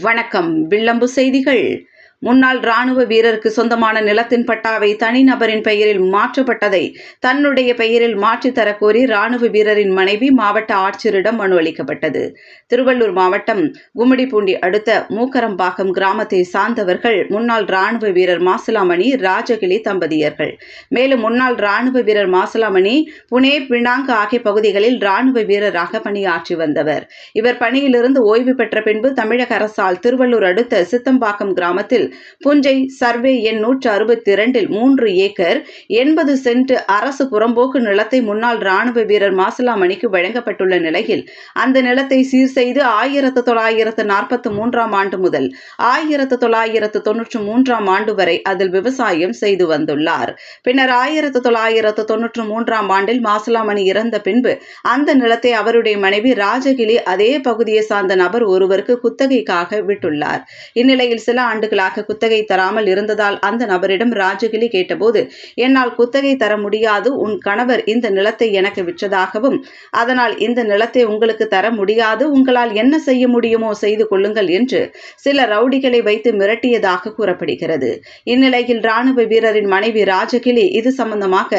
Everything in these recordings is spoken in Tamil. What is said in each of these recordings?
வணக்கம் வில்லம்பு செய்திகள். முன்னாள் ராணுவ வீரருக்கு சொந்தமான நிலத்தின் பட்டாவை தனிநபரின் பெயரில் மாற்றப்பட்டதை தன்னுடைய பெயரில் மாற்றித்தர தரக்கோரி ராணுவ வீரரின் மனைவி மாவட்ட ஆட்சியரிடம் மனு அளிக்கப்பட்டது. திருவள்ளூர் மாவட்டம் கும்மிடிப்பூண்டி அடுத்த மூக்கரம்பாக்கம் கிராமத்தை சார்ந்தவர்கள் முன்னாள் ராணுவ வீரர் மாசிலாமணி ராஜகிளி தம்பதியர்கள். மேலும் முன்னாள் ராணுவ வீரர் மாசிலாமணி புனே பினாங்கு ஆகிய பகுதிகளில் ராணுவ வீரராக பணியாற்றி வந்தவர். இவர் பணியிலிருந்து ஓய்வு பெற்ற பின்பு தமிழக அரசால் திருவள்ளூர் அடுத்த சித்தம்பாக்கம் கிராமத்தில் புஞ்சை சர்வே எண் நூற்று அறுபத்தி இரண்டில் மூன்று ஏக்கர் எண்பது சென்ட் அரசு புறம்போக்கு நிலத்தை முன்னாள் ராணுவ வீரர் மாசிலாமணிக்கு வழங்கப்பட்டுள்ள நிலையில் அந்த நிலத்தை சீர் செய்து ஆயிரத்து தொள்ளாயிரத்து நாற்பத்தி மூன்றாம் ஆண்டு முதல் ஆயிரத்து தொள்ளாயிரத்து தொன்னூற்று மூன்றாம் ஆண்டு வரை அதில் விவசாயம் செய்து வந்துள்ளார். பின்னர் ஆயிரத்து தொள்ளாயிரத்து தொன்னூற்று மூன்றாம் ஆண்டில் மாசிலாமணி இறந்த பின்பு அந்த நிலத்தை அவருடைய மனைவி ராஜகிளி அதே பகுதியை சார்ந்த நபர் ஒருவருக்கு குத்தகைக்காக விட்டுள்ளார். இந்நிலையில் சில ஆண்டுகளாக குத்தகை தராமல் இருந்ததால் அந்த நபரிடம் ராஜகிளி கேட்டபோது என்னால் குத்தகை தர முடியாது உன் கணவர் இந்த நிலத்தை எனக்கு விற்றதாகவும் அதனால் இந்த நிலத்தை உங்களுக்கு தர முடியாது உங்களால் என்ன செய்ய முடியுமோ செய்து கொள்ளுங்கள் என்று சில ரவுடிகளை வைத்து மிரட்டியதாக கூறப்படுகிறது. இந்நிலையில் ராணுவ வீரரின் மனைவி ராஜகிளி இது சம்பந்தமாக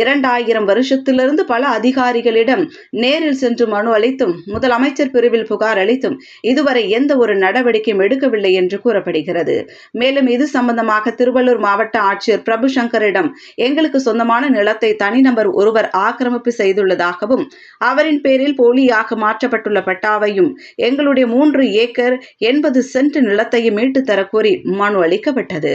இரண்டாயிரம் வருஷத்திலிருந்து பல அதிகாரிகளிடம் நேரில் சென்று மனு அளித்தும் முதலமைச்சர் பிரிவில் புகார் அளித்தும் இதுவரை எந்த ஒரு நடவடிக்கையும் எடுக்கவில்லை என்று கூறப்படுகிறது. மேலும் இது சம்பந்தமாக திருவள்ளூர் மாவட்ட ஆட்சியர் பிரபு சங்கரிடம் எங்களுக்கு சொந்தமான நிலத்தை தனிநபர் ஒருவர் ஆக்கிரமிப்பு செய்துள்ளதாகவும் அவரின் பேரில் போலியாக மாற்றப்பட்டுள்ள பட்டாவையும் எங்களுடைய மூன்று ஏக்கர் எண்பது சென்ட் நிலத்தையும் மீட்டு தரக்கோரி மனு அளிக்கப்பட்டது.